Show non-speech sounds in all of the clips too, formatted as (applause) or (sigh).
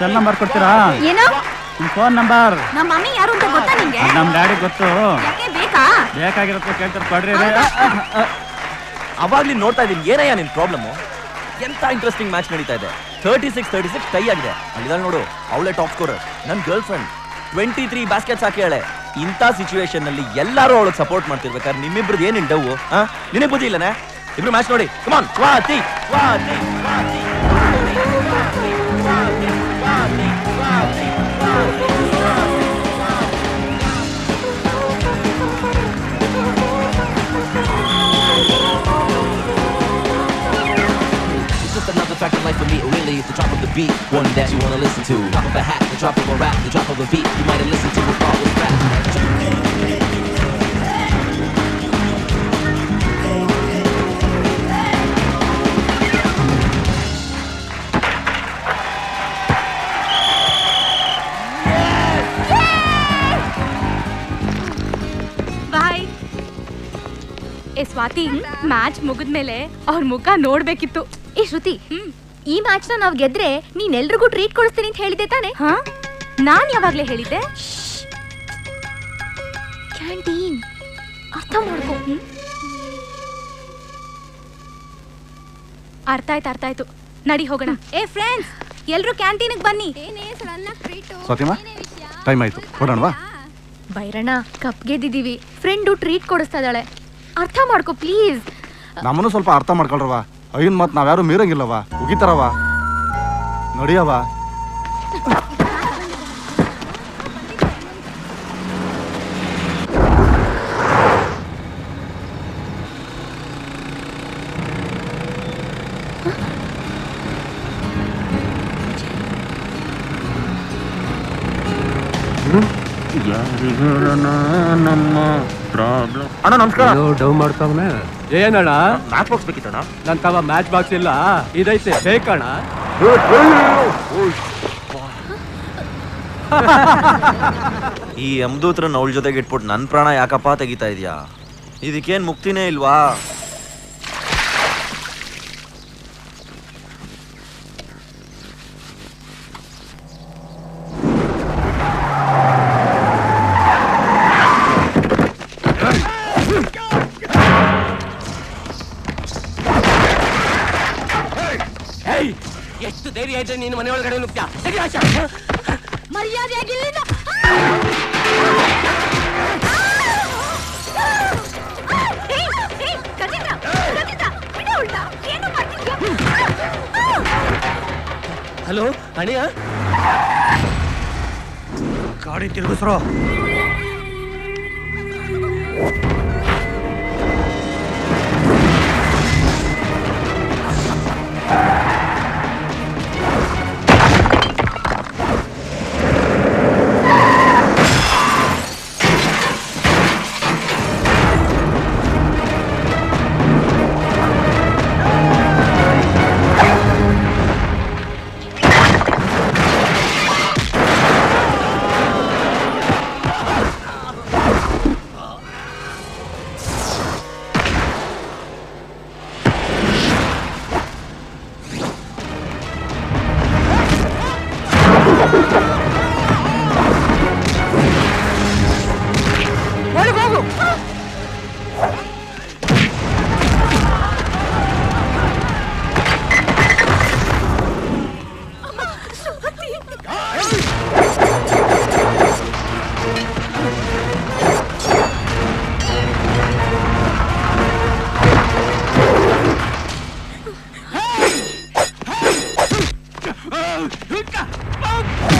Cell number ಕೊಡ್ತೀರಾ? ಏನೋ? ನಿಮ್ ಫೋನ್ ನಂಬರ್ ನಮ್ಮ ಮಮ್ಮಿ ಯಾರು ಅಂತ ಗೊತ್ತಾ ನಿಂಗೆ? ನಮ್ ಡ್ಯಾಡಿ ಗೊತ್ತು. ಯಾಕೆ ಬೇಕಾ? ಬೇಕಾಗಿರುತ್ತೆ ಕೇಳ್ತಾರೆ ಕೊಡ್ರಿ ಅವಾಗ್ಲಿ ನೋಡ್ತಾ ಇದೀನಿ ಏನಯ್ಯ ನಿನ್ ಪ್ರಾಬ್ಲಮ್ ಎಂತ ಇಂಟ್ರೆಸ್ಟಿಂಗ್ ಮ್ಯಾಚ್ ನಡೀತಾ ಇದೆ. Thirty six thirty six tie ಆಗಿದೆ. ಅಲ್ಲಿದಲ್ಲಿ ನೋಡು ಅವಳೆ ಟಾಪ್ ಸ್ಕೋರರ್ ನನ್ನ girlfriend twenty three baskets ಹಾಕಿ ಇಂಥ ಸಿಚುವೇಶನ್ನಲ್ಲಿ ಎಲ್ಲರೂ ಅವಳಿಗೆ ಸಪೋರ್ಟ್ ಮಾಡ್ತಿರ್ಬೇಕಾದ್ರೆ ನಿಮ್ಮಿಬ್ರದ್ದು ಏನಿಲ್ಲ ಡವ್ ಹಾ ನಿನಗೆ ಬುದ್ಧಿ ಇಲ್ಲನೇ? ಇಬ್ರು ಮ್ಯಾಚ್ ನೋಡಿ. ಕಮಾನ್ ವಾ ತಿ Swati Swati, Swati, It's just another fact of life for me. It really is the drop of the beat, one that you wanna listen to. Drop of a hat, the drop of a rap, the drop of a beat. You might have listened to it all with rap. ಬಾಯ್ ಏ Swati match ಮುಗಿದ್ಮೇಲೆ ಅವ್ರ ಮುಖ ನೋಡ್ಬೇಕಿತ್ತು ಏ ಶ್ರುತಿ ಈ ಮ್ಯಾಚ್ನ ನಾವ್ ಗೆದ್ರೆ ನೀನ್ ಎಲ್ರಿಗೂ ಟ್ರೀಟ್ ಕೊಡಿಸ್ತೀನಿ ಅಂತ ಹೇಳಿದೆ ತಾನೆ? ಹಾ? ನಾನ್ ಯಾವಾಗ್ಲೇ ಹೇಳಿದ್ದೆ? ಕ್ಯಾಂಟೀನ್. ಅರ್ಥ ಮಾಡ್ಕೋ. ಅರ್ಥ ಆಯ್ತು ಅರ್ಥ ಆಯ್ತು. ನಡಿ ಹೋಗೋಣ. ಏ ಫ್ರೆಂಡ್ಸ್ ಎಲ್ರು ಕ್ಯಾಂಟೀನ್ಗೆ ಬನ್ನಿ. ಸತ್ಯಮ್ಮ ಟೈಮ್ ಆಯ್ತು. ಹೊರಡೋಣವಾ ಬೈರಣ್ಣ ಕಪ್ ಗೆದ್ದಿದೀವಿ. ಫ್ರೆಂಡು ಟ್ರೀಟ್ ಕೊಡಿಸ್ತಾ ಇದ್ದಾಳೆ. ಅರ್ಥ ಮಾಡ್ಕೊ ಪ್ಲೀಸ್ ನಮ್ಮನ್ನು ಸ್ವಲ್ಪ ಅರ್ಥ ಮಾಡ್ಕೊಳ್ರವ ಐನ್ ಮತ್ ನಾವ್ಯಾರು ಮೀರಂಗಿಲ್ಲವ? ಉಗಿತಾರವ? ನಡಿಯವ? ಅಣ್ಣ ನಮಸ್ಕಾರ. ಡೌನ್ ಮಾಡ್ತಾವನೆ. ಏನಣ್ಣ ಮ್ಯಾಚ್ ಬಾಕ್ಸ್ ಬೇಕಿತ್ತಣ್ಣ? ನನ್ ತವ ಮ್ಯಾಚ್ ಬಾಕ್ಸ್ ಇಲ್ಲ. ಇದೈತೆ ಬೇಕಣ್ಣ ಈ ಯಮದೂತ್ರನ್ನ ಅವಳ ಜೊತೆಗೆ ಇಟ್ಬಿಟ್ಟು ನನ್ನ ಪ್ರಾಣ ಯಾಕಪ್ಪ ತೆಗಿತಾ ಇದೀಯಾ? ಇದಕ್ಕೇನ್ ಮುಕ್ತಿನೇ ಇಲ್ವಾ? ಆಯ್ತು ನೀನು ಮನೆ ಒಳಗಡೆ ನುಗ್ತ್ಯಾ ಮರ್ಯಾದೆಯಾಗಿ ಇಲ್ಲಿಂದ. ಹಲೋ ಅಣಿಯ ಗಾಡಿ ತಿರುಗಿಸ್ರೋ. か。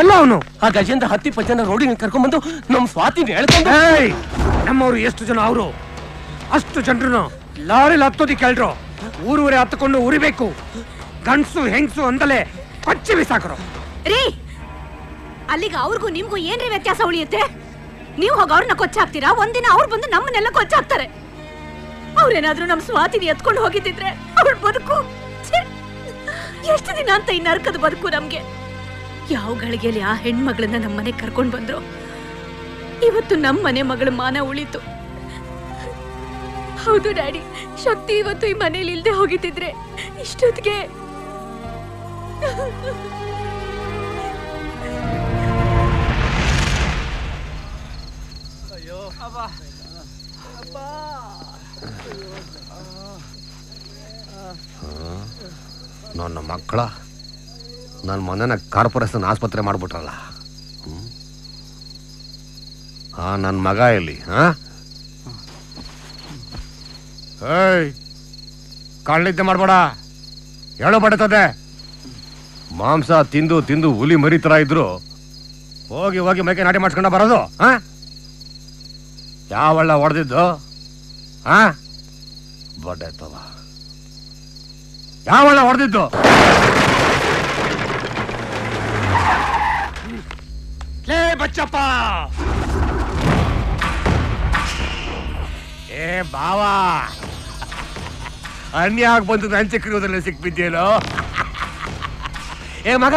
ಎಲ್ಲ ಅವನು. ಆ ಗಜೇಂದ್ರ ಹತ್ತಿ ಪಜ್ಜನ ರೋಡಿಗೆ ಕರ್ಕೊಂಡ್ಬಂದು ನಮ್ ಸ್ವಾತಿನ ಹೇಳ್ಕೊಂಡು ನಮ್ಮವ್ರು ಎಷ್ಟು ಜನ ಅವರು? ಅಷ್ಟು ಜನರು ಲಾರಿ ಹತ್ತೋದಿ ಕೇಳ್ರು. ಊರೂರೇ ಹತ್ಕೊಂಡು ಉರಿಬೇಕು. ಗಂಡ್ಸು ಹೆಂಗ್ಸು ಅಂದಲೇ ಕೊಚ್ಚಿ ಬಿಸಾಕರು. ರೀ ಅಲ್ಲಿಗೆ ಅವ್ರಿಗೂ ನಿಮ್ಗೂ ಏನ್ರಿ ವ್ಯತ್ಯಾಸ ಉಳಿಯುತ್ತೆ? ನೀವು ಹೋಗಿ ಅವ್ರನ್ನ ಕೊಚ್ಚಾಕ್ತೀರಾ ಒಂದಿನ ಅವ್ರು ಬಂದು ನಮ್ಮನ್ನೆಲ್ಲ ಕೊಚ್ಚಾಕ್ತಾರೆ ಅವ್ರೇನಾದ್ರೂ ನಮ್ ಸ್ವಾತಿನಿ ಎತ್ಕೊಂಡು ಹೋಗಿದ್ದಿದ್ರೆ ಅವ್ರ ಬದುಕು ಛೆ! ಎಷ್ಟು ದಿನ ಅಂತ ಈ ನರ್ಕದ ಬದುಕು ನಮ್ಗೆ? ಯಾವ ಗಳಿಗೆಯಲ್ಲಿ ಆ ಹೆಣ್ಮಗಳನ್ನ ನಮ್ಮ ಮನೆಗೆ ಕರ್ಕೊಂಡು ಬಂದ್ರು? ಇವತ್ತು ನಮ್ಮ ಮನೆ ಮಗಳ ಮಾನ ಉಳಿತು. ಹೌದು ಡ್ಯಾಡಿ ಶಕ್ತಿ ಇವತ್ತು ಈ ಮನೇಲಿ ಇಲ್ದೆ ಹೋಗಿದ್ದಿದ್ರೆ ಇಷ್ಟೊತ್ತಿಗೆ ನನ್ನ ಮಕ್ಕಳ? ನನ್ನ ಮನೆನ ಕಾರ್ಪೊರೇಷನ್ ಆಸ್ಪತ್ರೆ ಮಾಡಿಬಿಟ್ರಲ್ಲ. ಹಾ ನನ್ನ ಮಗ ಇಲ್ಲಿ, ಹಾ? ಏಯ್ ಕಳ್ಳಿದ್ದೆ ಮಾಡಬೇಡ. ಹೇಳೋ ಬಡತದೆ ಮಾಂಸ ತಿಂದು ತಿಂದು ಹುಲಿ ಮರಿ ತರ ಇದ್ರು ಹೋಗಿ ಹೋಗಿ ಮೈಕೆ ನಾಟಿ ಮಾಡಿಸ್ಕೊಂಡ ಬರೋದು, ಹಾ? ಯಾವಳ್ಳ ಹೊಡೆದಿದ್ದು, ಹಾ? ಬಡ್ಡೆ ಯಾವ ಹೊಡೆದಿದ್ದು? ಲೇ ಬಚ್ಚಪ್ಪ! ಏ ಬಾವಾ! ಅನ್ಯಾಗ ಬಂದು ನನ್ನ ಚಕ್ರದಲ್ಲಿ ಸಿಕ್ಬಿದ್ದೇನೋ ಏ ಮಗ!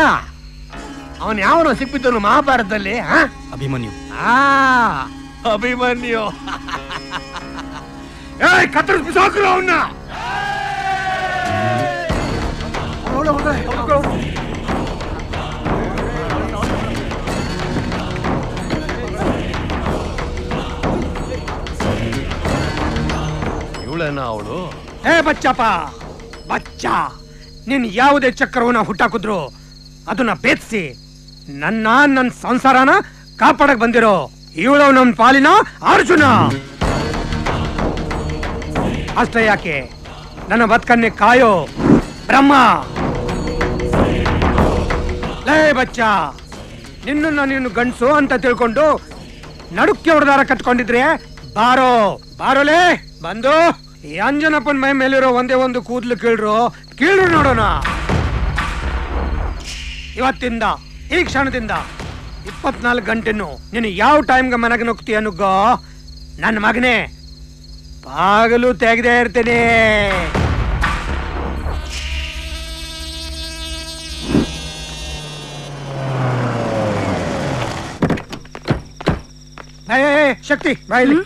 ಅವನ್ ಯಾವನೋ ಸಿಕ್ಬಿದ್ದನು ಮಹಾಭಾರತದಲ್ಲಿ ಆ? ಅಭಿಮನ್ಯು. ಆ ಅಭಿಮನ್ಯು. ಏ ಕತ್ತರಿಸ್ ಬಿಸಾಕ್ರು ಅವನ್ನ! ಇವಳೇನ ಅವಳು? ಹೇ ಬಚ್ಚಪ್ಪ, ಬಚ್ಚ. ನೀನ್ ಯಾವುದೇ ಚಕ್ರವನ್ನ ಹುಟ್ಟಾಕಿದ್ರು ಅದನ್ನ ಬೇತ್ಸಿ ನನ್ನ ನನ್ನ ಸಂಸಾರನ ಕಾಪಾಡಕ್ ಬಂದಿರೋ ಇವಳು ನನ್ನ ಪಾಲಿನ ಅರ್ಜುನ. ಅಷ್ಟೇ ಯಾಕೆ? ನನ್ನ ಬದುಕನ್ನೇ ಕಾಯೋ ಬ್ರಹ್ಮ. ಲೇ ಬಚ್ಚ, ನಿನ್ನನ್ನ ನೀನು ಗಂಡಸು ಅಂತ ತಿಳ್ಕೊಂಡು ನಡುಕ್ಕೆ ಹೊಡೆದಾರ ಕಟ್ಕೊಂಡಿದ್ರೆ ಬಾರೋ, ಬಾರೋಲೇ, ಬಂದು. ಈ ಅಂಜನಪ್ಪನ ಮೈ ಮೇಲಿರೋ ಒಂದೇ ಒಂದು ಕೂದಲು ಕೀಳ್ರು ಕೀಳ್ರು ನೋಡೋಣ. ಇವತ್ತಿಂದ ಈ ಕ್ಷಣದಿಂದ ಇಪ್ಪತ್ನಾಲ್ಕು ಗಂಟೆನು ನೀನು ಯಾವ ಟೈಮ್ಗೆ ಮನೆಗೆ ನುಗ್ತೀಯ ನುಗ್ಗೋ? ನನ್ನ ಮಗನೇ ಬಾಗಲು ತೆಗೆದೇ ಇರ್ತೀನಿ. ಶಕ್ತಿ ಬಾಯಿಲಿ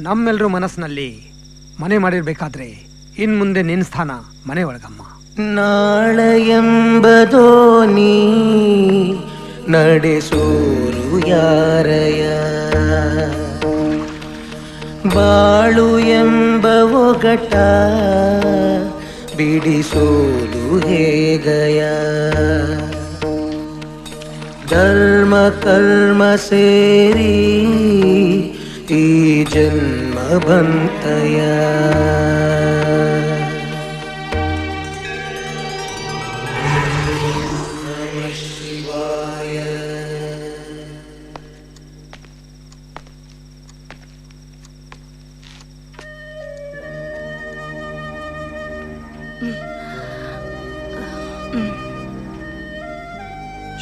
ನಮ್ಮೆಲ್ಲರೂ ಮನಸ್ಸಿನಲ್ಲಿ ಮನೆ ಮಾಡಿರಬೇಕಾದ್ರೆ ಇನ್ ಮುಂದೆ ನಿನ್ ಸ್ಥಾನ ಮನೆ ಒಳಗಮ್ಮ. ನಾಳೆಯೆಂಬದೋನಿ ನಡೆಸೋರು ಯಾರಯ ಬಾಳು ಎಂಬ ಒಗಟ ಬಿಡಿಸೋದು ಹೇಗಯ ಧರ್ಮ ಕರ್ಮ ಸೇರಿ ಜನ್ಮ ಬಂತಯ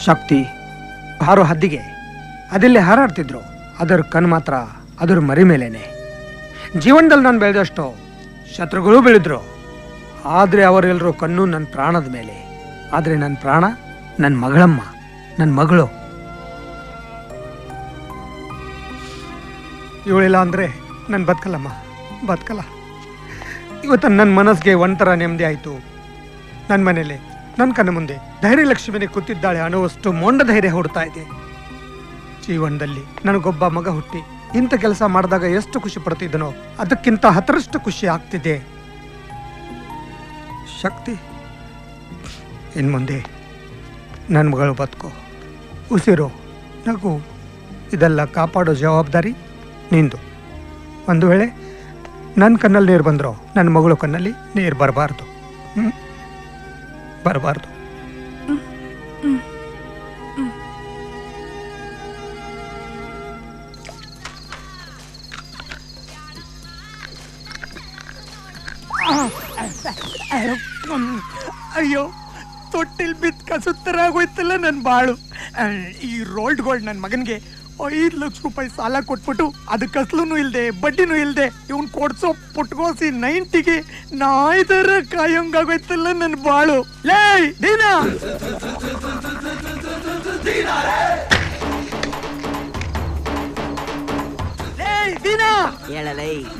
ಶಕ್ತಿ ಹಾರೋ ಹದ್ದಿಗೆ. ಅದೆಲ್ಲೇ ಹಾರಾಡ್ತಿದ್ರು. ಅದರ ಕಣ್ ಮಾತ್ರ ಅದರ ಮರಿ ಮೇಲೇನೆ. ಜೀವನದಲ್ಲಿ ನಾನು ಬೆಳೆದಷ್ಟು ಶತ್ರುಗಳು ಬೆಳೆದ್ರು. ಆದರೆ ಅವರೆಲ್ಲರೂ ಕಣ್ಣು ನನ್ನ ಪ್ರಾಣದ ಮೇಲೆ. ಆದರೆ ನನ್ನ ಪ್ರಾಣ ನನ್ನ ಮಗಳಮ್ಮ, ನನ್ನ ಮಗಳು. ಇವಳಿಲ್ಲ ಅಂದರೆ ನಾನು ಬದುಕಲ್ಲಮ್ಮ, ಬದುಕಲ್ಲ. ಇವತ್ತು ನನ್ನ ಮನಸ್ಸಿಗೆ ಒಂಥರ ನೆಮ್ಮದಿ ಆಯಿತು. ನನ್ನ ಮನೇಲಿ ನನ್ನ ಕಣ್ಣ ಮುಂದೆ ಧೈರ್ಯ ಲಕ್ಷ್ಮಿನೇ ಕೂತಿದ್ದಾಳೆ ಅನ್ನುವಷ್ಟು ಮೊಂಡ ಧೈರ್ಯ ಹುಡ್ತಾ ಇದೆ. ಜೀವನದಲ್ಲಿ ನನಗೊಬ್ಬ ಮಗ ಹುಟ್ಟಿ ಇಂಥ ಕೆಲಸ ಮಾಡಿದಾಗ ಎಷ್ಟು ಖುಷಿ ಪಡ್ತಿದ್ದನೋ ಅದಕ್ಕಿಂತ ಹತ್ತರಷ್ಟು ಖುಷಿ ಆಗ್ತಿದೆ. ಶಕ್ತಿ ಇನ್ನು ಮುಂದೆ ನನ್ನ ಮಗಳು ಬದುಕು. ಉಸಿರು, ನಗು, ಇದೆಲ್ಲ ಕಾಪಾಡೋ ಜವಾಬ್ದಾರಿ ನಿಂದು. ಒಂದು ವೇಳೆ ನನ್ನ ಕಣ್ಣಲ್ಲಿ ನೀರು ಬಂದರೂ ನನ್ನ ಮಗಳು ಕಣ್ಣಲ್ಲಿ ನೀರು ಬರಬಾರ್ದು. ಬರಬಾರ್ದು. ಅಯ್ಯೋ ತೊಟ್ಟಿಲ್ ಬಿದ್ದ ಕಸುತ್ತರ ಆಗೋಯ್ತಲ್ಲ ನನ್ನ ಬಾಳು. ಈ ರೋಲ್ಡ್ ಗೋಲ್ಡ್ ನನ್ನ ಮಗನಿಗೆ ಐದು ಲಕ್ಷ ರೂಪಾಯಿ ಸಾಲ ಕೊಟ್ಬಿಟ್ಟು ಅದು ಅಸ್ಲೂ ಇಲ್ದೆ ಬಡ್ಡಿನೂ ಇಲ್ಲದೆ ಇವ್ನು ಕೊಡ್ಸೋ ಪುಟ್ಗೋಸಿ ನೈಂಟಿಗೆ ನಾಯ್ದರ ಕಾಯೋಂಗಾಗೋಯ್ತಲ್ಲ ನನ್ನ ಬಾಳು. ಲೇ ದೀನಾ! ದೀನಾ!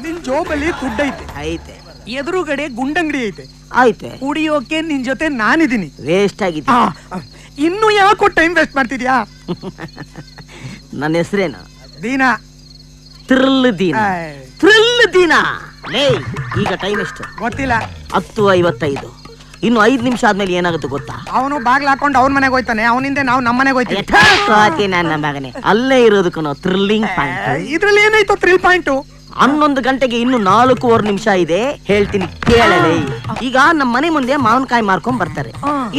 ನಿನ್ ಜೋಬಲ್ಲಿ ದುಡ್ಡೈತೆ. ಐತೆ. ಎದುರುಗಡೆ ಗುಂಡಂಗಡಿ ಐತೆ. ಆಯ್ತು. ಕುಡಿಯೋಕೆ ನಿನ್ ಜೊತೆ ನಾನಿದ್ದೀನಿ. ವೇಸ್ಟ್ ಆಗಿದೆ. ಆ, ಆ, ಇನ್ನು ಯಾಕೋ ಟೈಮ್ ವೇಸ್ಟ್ ಮಾಡ್ತಿದ್ಯಾ? (laughs) ನನ್ನ ಹೆಸರೇನು? ದೀನಾ. ಥ್ರಿಲ್ ದೀನ. ಆಯ್, ಥ್ರಿಲ್ ದೀನ. ಲೇ ಈಗ ಟೈಮ್ ಎಷ್ಟು? ಗೊತ್ತಿಲ್ಲ. ಹತ್ತು ಐವತ್ತೈದು ಇನ್ನು ಐದು ನಿಮಿಷ ಆದ್ಮೇಲೆ ಏನಾಗುತ್ತೆ ಗೊತ್ತಾ? ಅವನು ಬಾಗ್ಲ ಹಾಕೊಂಡು ಅವ್ನ ಮನೆಗೆ ಹೋಯ್ತಾನೆ. ಅವನಿಂದ ನಾವು ನಮ್ಮ ಮನೆಗೆ ಹೋಯ್ತೀವಿ. ನನ್ನ ಮಗನೇ. ಅಲ್ಲೇ ಇರೋದಕ್ಕೂ ಥ್ರಿಲ್ಲಿಂಗ್ ಪಾಯಿಂಟ್ ಇದ್ರಲ್ಲಿ ಏನಾಯ್ತು ಥ್ರಿಲ್ ಪಾಯಿಂಟು ಹನ್ನೊಂದು ಗಂಟೆಗೆ ಇನ್ನು ನಾಲ್ಕೂವರೆ ನಿಮಿಷ ಇದೆ. ಹೇಳ್ತೀನಿ ಕೇಳಲೇ. ಈಗ ನಮ್ಮ ಮನೆ ಮುಂದೆ ಮಾವಿನಕಾಯಿ ಮಾರ್ಕೊಂಡ್ ಬರ್ತಾರೆ.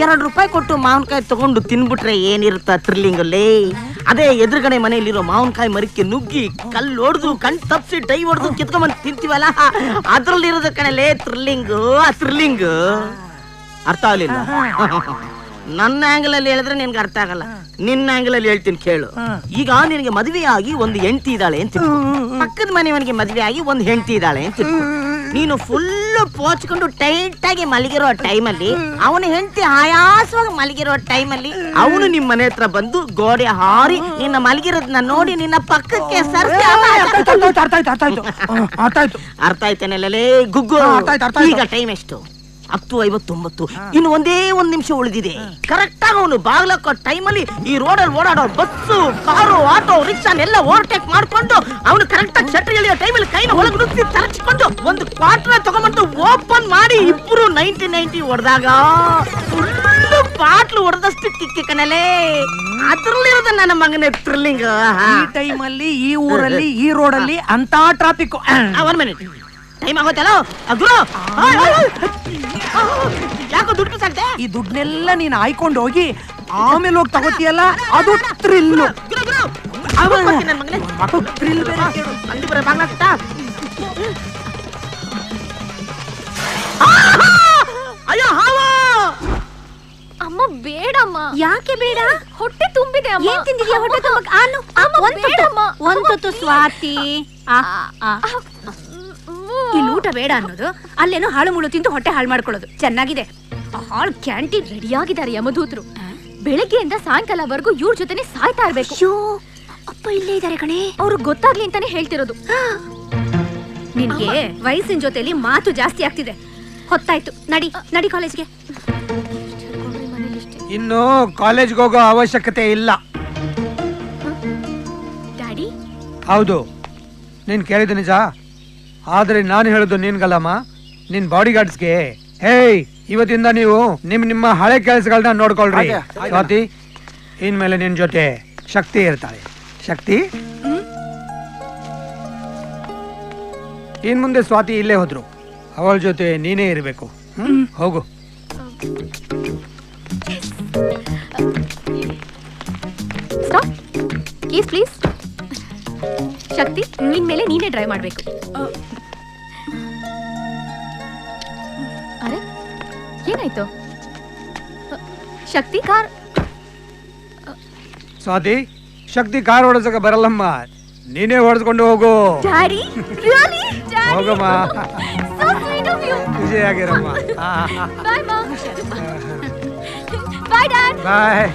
ಎರಡು ರೂಪಾಯಿ ಕೊಟ್ಟು ಮಾವಿನಕಾಯಿ ತಗೊಂಡು ತಿನ್ಬಿಟ್ರೆ ಏನಿರುತ್ತ ಲೇ ಅದೇ ಎದುರುಗಡೆ ಮನೆಯಲ್ಲಿರೋ ಮಾವಿನಕಾಯಿ ಮರಕ್ಕೆ ನುಗ್ಗಿ ಕಲ್ಲು ಹೊಡೆದು ಕಣ್ ತಪ್ಸಿ ಟೈ ಹೊಡೆದು ಕಿತ್ಕೊಂಡ್ಬಂದು ತಿಂತೀವಲ್ಲ? ಅದ್ರಲ್ಲಿರೋದು ಕಣಲೇ ಥ್ರಿಲ್ಲಿಂಗು ಆ ಥ್ರಿಲ್ಲಿಂಗ್. ಅರ್ಥ ಆಗ್ಲಿಲ್ಲ? ನನ್ನ ಆಂಗಲ್ ಅಲ್ಲಿ ಹೇಳಿದ್ರೆ ನಿನ್ಗೆ ಅರ್ಥ ಆಗಲ್ಲ. ನಿನ್ನ ಆಂಗಲ್ ಅಲ್ಲಿ ಹೇಳ್ತೀನಿ ಕೇಳು. ಈಗ ನಿನಗೆ ಮದುವೆ ಆಗಿ ಒಂದು ಹೆಂಡತಿ ಇದ್ದಾಳೆ ಅಂತ ಪಕ್ಕದ ಮನೆಯವನಿಗೆ ಮದುವೆ ಆಗಿ ಒಂದು ಹೆಂಡತಿ ಇದ್ದಾಳೆ ಅಂತ ನೀನು ಫುಲ್ ಪೋಚ್ಕೊಂಡು ಟೈಟ್ ಆಗಿ ಮಲಗಿರೋ ಟೈಮಲ್ಲಿ ಅವನ ಹೆಂಡತಿ ಆಯಾಸವಾಗಿ ಮಲಗಿರೋ ಟೈಮಲ್ಲಿ ಅವನು ನಿಮ್ಮ ಮನೆ ಹತ್ರ ಬಂದು ಗೋಡೆ ಹಾರಿ ನಿನ್ನ ಮಲಗಿರೋದನ್ನ ನೋಡಿ ನಿನ್ನ ಪಕ್ಕಕ್ಕೆ ಅರ್ಥ ಆಯ್ತಾನೆ ಗುಗ್ಗು. ಈಗ ಟೈಮ್ ಎಷ್ಟು? ಹತ್ತು ಐವತ್ತೊಂಬತ್ತು ಇನ್ನು ಒಂದೇ ಒಂದ್ ನಿಮಿಷ ಉಳಿದಿದೆ. ಕರೆಕ್ಟ್ ಆಗಿ ಅವನು ಬಾಗ್ಲಕ್ಕೋ ಟೈಮಲ್ಲಿ ಈ ರೋಡಲ್ಲಿ ಓಡಾಡೋ ಬಸ್ಸು ಕಾರು ಆಟೋ ರಿಕ್ಷಾನೆಲ್ಲ ಓವರ್ಟೇಕ್ ಮಾಡ್ಕೊಂಡು ಅವನು ಕರೆಕ್ಟ್ ಆಗಿ ಶಟ್ರಿ ಎಳೆಯೋ ಟೈಮಲ್ಲಿ ಕೈನ ಒಳಗೆ ನುಗ್ಗಿ ತರಚಿಕೊಂಡು ಒಂದು ಕ್ವಾರ್ಟರ್ ತಗೊಂಡ್ಬಂದು ಓಪನ್ ಮಾಡಿ ಇಬ್ರು ನೈನ್ಟಿ ನೈನ್ಟಿ ಹೊಡೆದಾಗ ಬಾಟ್ಲು ಹೊಡೆದಷ್ಟು ತಿಕ್ಕಿ ಕಣಲೇ. ಅದ್ರಲ್ಲಿರೋದು ನನ್ನ ಮಗನ ಥ್ರಿಲ್ಲಿಂಗ್ ಈ ಟೈಮಲ್ಲಿ ಈ ಊರಲ್ಲಿ ಈ ರೋಡಲ್ಲಿ ಅಂತ ಟ್ರಾಫಿಕ್ ಒನ್ ಮಿನಿಟ್ ಟೈಮ್ ಆಗೋತಲ್ಲ ಗುರು. ಯಾಕೋ ದುಡ್ಡು ಸಾಕ್ತೆ ಈ ದುಡ್ಡನ್ನೆಲ್ಲ ನೀನ್ ಆಯ್ಕೊಂಡು ಹೋಗಿ ಆಮೇಲೆ ಹೋಗಿ ತಗೋತೀಯಲ್ಲ ಅದು ಥ್ರಿಲ್ ಬೇರೆ? ಅಯ್ಯೋ ಹಾವ! ಅಮ್ಮ ಬೇಡಮ್ಮ. ಯಾಕೆ ಬೇಡ? ಹೊಟ್ಟೆ ತುಂಬಿದೆ ಅಮ್ಮ. ಏನ್ ತಿಂದಿದ್ಯಾ? ಹೊಟ್ಟೆ ತುಂಬಕ್ ಆನು ಅಮ್ಮ, ಬೇಡಮ್ಮ. ಒಂದೊತ್ತು ಸ್ವಾತಿ. ಆ, ಆ. ಊಟ ಬೇಡ ಅನ್ನೋದು ಅಲ್ಲೇನೋ ಹಾಳು ಮುಳು ತಿಂದು ಹೊಟ್ಟೆ ಹಾಳು ಮಾಡ್ಕೊಳ್ಳೋದು. ಚೆನ್ನಾಗಿದೆ. ಆ ಹಾಳು ಕ್ಯಾಂಟೀನ್ ರೆಡಿಯಾಗಿದ್ದಾರೆ ಯಮಧೂತರು. ಬೆಳಗ್ಗೆಯಿಂದ ಸಾಯಂಕಾಲವರೆಗೂ ಇವ್ರ ಜೊತೆನೆ ಸಾಯ್ತಾ ಇರ್ಬೇಕು. ಅಯ್ಯೋ ಅಪ್ಪ ಇಲ್ಲೇ ಇದ್ದಾರೆ ಕಣೆ. ಅವ್ರಿಗೆ ಗೊತ್ತಾಗ್ಲಿ ಅಂತಾನೆ ಹೇಳ್ತಿರೋದು. ನಿನ್ಗೆ ವಯಸ್ಸಿನ ಜೊತೆಲಿ ಮಾತು ಜಾಸ್ತಿ ಆಗ್ತಿದೆ. ಹೊತ್ತಾಯ್ತು. ನಡಿ ನಡಿ ಕಾಲೇಜ್ಗೆ. ಇನ್ನು ಕಾಲೇಜ್ಗೆ ಹೋಗೋ ಅವಶ್ಯಕತೆ ಇಲ್ಲ. ಡ್ಯಾಡಿ? ಹೌದು. ನೀನ್ ಕೇಳಿದ ನಿಜ? ಆದ್ರೆ ನಾನು ಹೇಳೋದು ನಿನ್ಗಲ್ಲಮ್ಮ? ನಿನ್ ಬಾಡಿ ಗಾರ್ಡ್ಸ್ಗೆ ಹೇಯ್ ಇವತ್ತಿಂದ ನೀವು ನಿಮ್ ನಿಮ್ಮ ಹಳೆ ಕೆಲಸಗಳನ್ನ ನೋಡ್ಕೊಳ್ರಿ. ಸ್ವಾತಿ ಇನ್ಮೇಲೆ ನಿನ್ ಜೊತೆ ಶಕ್ತಿ ಇರ್ತಾಳೆ ಶಕ್ತಿ? ಇನ್ ಮುಂದೆ ಸ್ವಾತಿ ಇಲ್ಲೇ ಹೋದ್ರು. ಅವಳ ಜೊತೆ ನೀನೇ ಇರಬೇಕು. ಹೋಗು. ಸ್ಟಾಪ್ ಕೀಸ್ ಪ್ಲೀಸ್ ಶಕ್ತಿ ಇನ್ಮೇಲೆ ನೀನೇ ಡ್ರೈವ್ ಮಾಡ್ಬೇಕು. ಅರೆ ಏನಾಯ್ತು? ಶಕ್ತಿ? ಕಾರ್ ಸ್ವಾತಿ ಶಕ್ತಿ ಕಾರ್ ಹೊಡೆಸಕ ಬರಲ್ಲಮ್ಮ. ನೀನೇ ಹೊಡೆದ್ಕೊಂಡು ಹೋಗು. ಡ್ಯಾಡಿ ರಿಯಲಿ ಹೋಗಮ್ಮ. So sweet of you Vijaya ಆಗಿರಮ್ಮ. ಮಾ ಡ್ಯಾಡ್ ಬಾಯ್